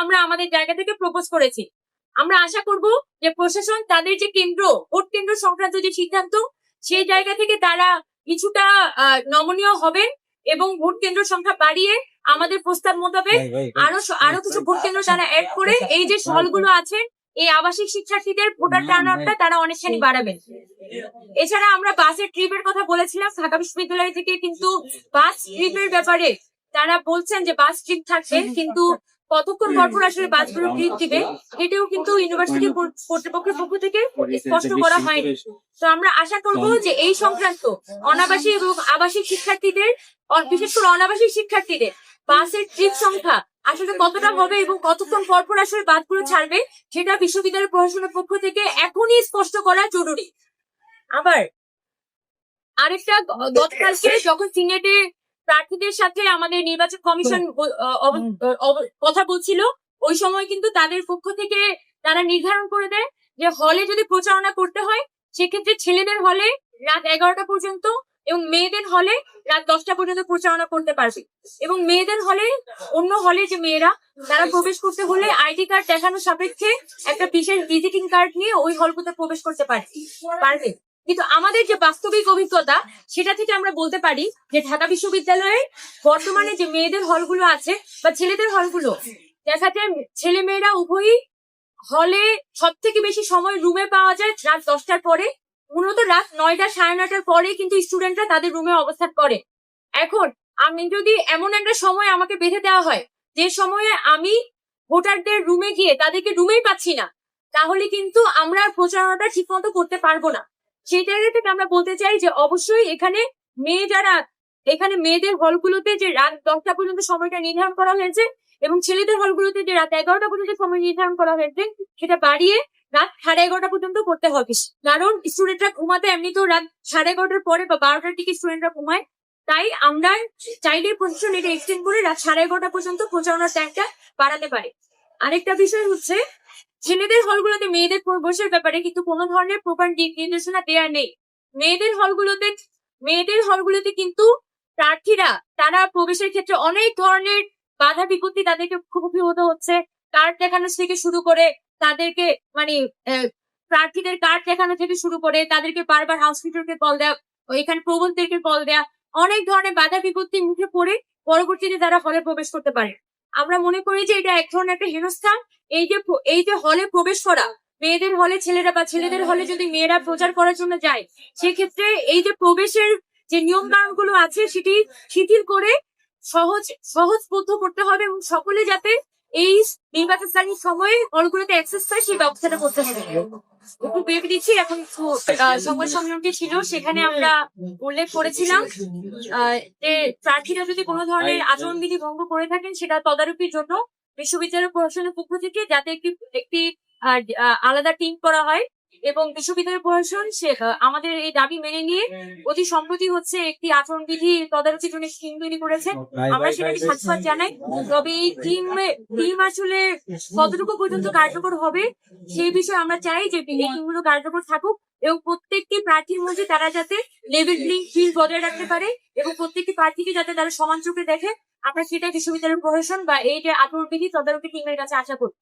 আমরা আমাদের জায়গা থেকে প্রপোজ করেছি। আমরা আশা করব যে প্রশাসন তাদের যে কেন্দ্র ভোট কেন্দ্র সংক্রান্ত যে সিদ্ধান্ত সেই জায়গা থেকে তারা কিছুটা নমনীয় হবেন এবং ভোট কেন্দ্র সংখ্যা বাড়িয়ে আমাদের প্রস্তাব মোতাবেক আরও আরও কিছু ভোট কেন্দ্র তারা অ্যাড করে এই যে হলগুলো আছে এই আবাসিক শিক্ষার্থীদের ভোটার টার্ন আউটটা তারা অনেকখানি বাড়াবেন। এছাড়া আমরা বাসের ট্রিপের কথা বলেছিলাম ঢাকা বিশ্ববিদ্যালয় থেকে কিন্তু বাস ট্রিপের ব্যাপারে তারা বলছেন যে বাস ট্রিপ থাকবে কিন্তু কতক্ষণ পরপর আসলে বাসগুলো ট্রিপ দিবে এটাও কিন্তু ইউনিভার্সিটি কর্তৃপক্ষের পক্ষ থেকে স্পষ্ট করা হয়নি। তো আমরা আশা করব যে এই সংক্রান্ত অনাবাসী এবং আবাসিক শিক্ষার্থীদের বিশেষ করে অনাবাসিক শিক্ষার্থীদের বাসের ট্রিপ সংখ্যা আসলে কতটা হবে এবং কতক্ষণ পর পর আসলে বাসগুলো ছাড়বে সেটা বিশ্ববিদ্যালয় প্রশাসনের পক্ষ থেকে এখনই স্পষ্ট করা জরুরি। আবার আরেকটা গতকালকে যখন সিনেটে প্রার্থীদের সাথে আমাদের নির্বাচন কমিশন কথা বলছিল ওই সময় কিন্তু তাদের পক্ষ থেকে তারা নির্ধারণ করে দেয় যে হলে যদি প্রচারণা করতে হয় সেক্ষেত্রে ছেলেদের হলে রাত এগারোটা পর্যন্ত এবং মেয়েদের হলে রাত দশটা পর্যন্ত প্রচারণা করতে পারবে। এবং মেয়েদের হলে অন্য হলে যে মেয়েরা তারা প্রবেশ করতে হলে আইডি কার্ড দেখানোর সাপেক্ষে একটা বিশেষ ভিজিটিং কার্ড নিয়ে ওই হলগুলোতে প্রবেশ করতে পারে পারবে। কিন্তু আমাদের যে বাস্তবিক অভিজ্ঞতা, সেটা থেকে আমরা বলতে পারি যে ঢাকা বিশ্ববিদ্যালয়ে বর্তমানে যে মেয়েদের হলগুলো আছে বা ছেলেদের হলগুলো দেখা যায় ছেলে মেয়েরা উভয়ই হলে সব থেকে বেশি সময় রুমে পাওয়া যায় রাত দশটার পরে। মূলত রাত নয়টা সাড়ে নয়টার পরে কিন্তু স্টুডেন্টরা তাদের রুমে অবস্থান করে। এখন আমি যদি এমন একটা সময় আমাকে বেঁধে দেওয়া হয়, যে সময়ে আমি ভোটারদের রুমে গিয়ে তাদেরকে রুমেই পাচ্ছি না, তাহলে কিন্তু আমরা প্রচারণাটা ঠিক মতো করতে পারব না। সেই জায়গা থেকে আমরা বলতে চাই যে অবশ্যই এখানে মেয়ে যারা, এখানে মেয়েদের হলগুলোতে যে রাত দশটা পর্যন্ত সময়টা নির্ধারণ করা হয়েছে এবং ছেলেদের হলগুলোতে যে রাত এগারোটা পর্যন্ত সময় নির্ধারণ করা হয়েছে, সেটা বাড়িয়ে রাত সাড়ে এগারোটা পর্যন্ত করতে হবে। কারণ স্টুডেন্টরা ঘুমাতে এমনিতেও রাত সাড়ে এগারোটার পরে বা বারোটার দিকে স্টুডেন্টরা ঘুমায়। তাই আমরা চাইলে প্রশাসন এটা এক্সটেন্ড করে রাত সাড়ে এগারোটা পর্যন্ত প্রচারণার ট্যাঙ্কটা বাড়াতে পারে। আরেকটা বিষয় হচ্ছে ছেলেদের হলগুলোতে মেয়েদের প্রবেশের ব্যাপারে কিন্তু কোনো ধরনের প্রপার দিক নির্দেশনা দেওয়া নেই। মেয়েদের হলগুলোতে মেয়েদের হলগুলোতে কিন্তু প্রার্থীরা, তারা প্রবেশের ক্ষেত্রে অনেক ধরনের বাধা বিপত্তি তাদেরকে মুখোমুখি হতে হচ্ছে। কার্ড দেখানো থেকে শুরু করে তাদেরকে মানে প্রার্থীদের কার্ড দেখানো থেকে শুরু করে তাদেরকে বারবার হসপিটালকে কল দেওয়া এখানে প্রবন্ধদেরকে কল দেওয়া অনেক ধরনের বাধা বিপত্তির মুখে পড়ে পরবর্তীতে তারা হলে প্রবেশ করতে পারে। আমরা মনে করি যে এটা এক ধরনের একটা হেনস্থান। এই যে এই যে হলে প্রবেশ করা, মেয়েদের হলে ছেলেরা বা ছেলেদের হলে যদি মেয়েরা প্রচার করার জন্য যায়, সেক্ষেত্রে এই যে প্রবেশের যে নিয়ম কানুনগুলো আছে, সেটি শিথিল করে সহজ সহজবোধ্য করতে হবে এবং সকলে যাতে এই নির্বাচনকালীন সময়ে অনুগুলোতে অ্যাক্সেস পায় সেই ব্যবস্থাটা করতে হবে। একটু বিরতি দিচ্ছি, এখন সংবাদ সম্মেলনটি ছিল, সেখানে আমরা উল্লেখ করেছিলাম যে প্রার্থীরা যদি কোনো ধরনের আচরণবিধি ভঙ্গ করে থাকেন, সেটা তদারকির জন্য বিশ্ববিদ্যালয় প্রশাসনের পক্ষ থেকে যাতে একটি একটি আলাদা টিম করা হয়। এবং বিশ্ববিদ্যালয় প্রশাসন সে আমাদের এই দাবি মেনে নিয়ে অতি সম্প্রতি হচ্ছে একটি আচরণবিধি তদারকির জন্য টিম তৈরি করেছে। আমরা সেটাকে সাধুবাদ জানাই। তবে এই টিম টিম আসলে কতটুকু পর্যন্ত কার্যকর হবে সেই বিষয়ে আমরা চাই যে এই টিমগুলো কার্যকর থাকুক এবং প্রত্যেকটি প্রার্থীর মধ্যে তারা যাতে লেভেল প্লেইং ফিল্ড বজায় রাখতে পারে এবং প্রত্যেকটি প্রার্থীকে যাতে তারা সমান চোখে দেখে। আমরা সেটা বিশ্ববিদ্যালয় প্রশাসন বা এই যে আচরণবিধি তদারকি টিমের কাছে আশা করি।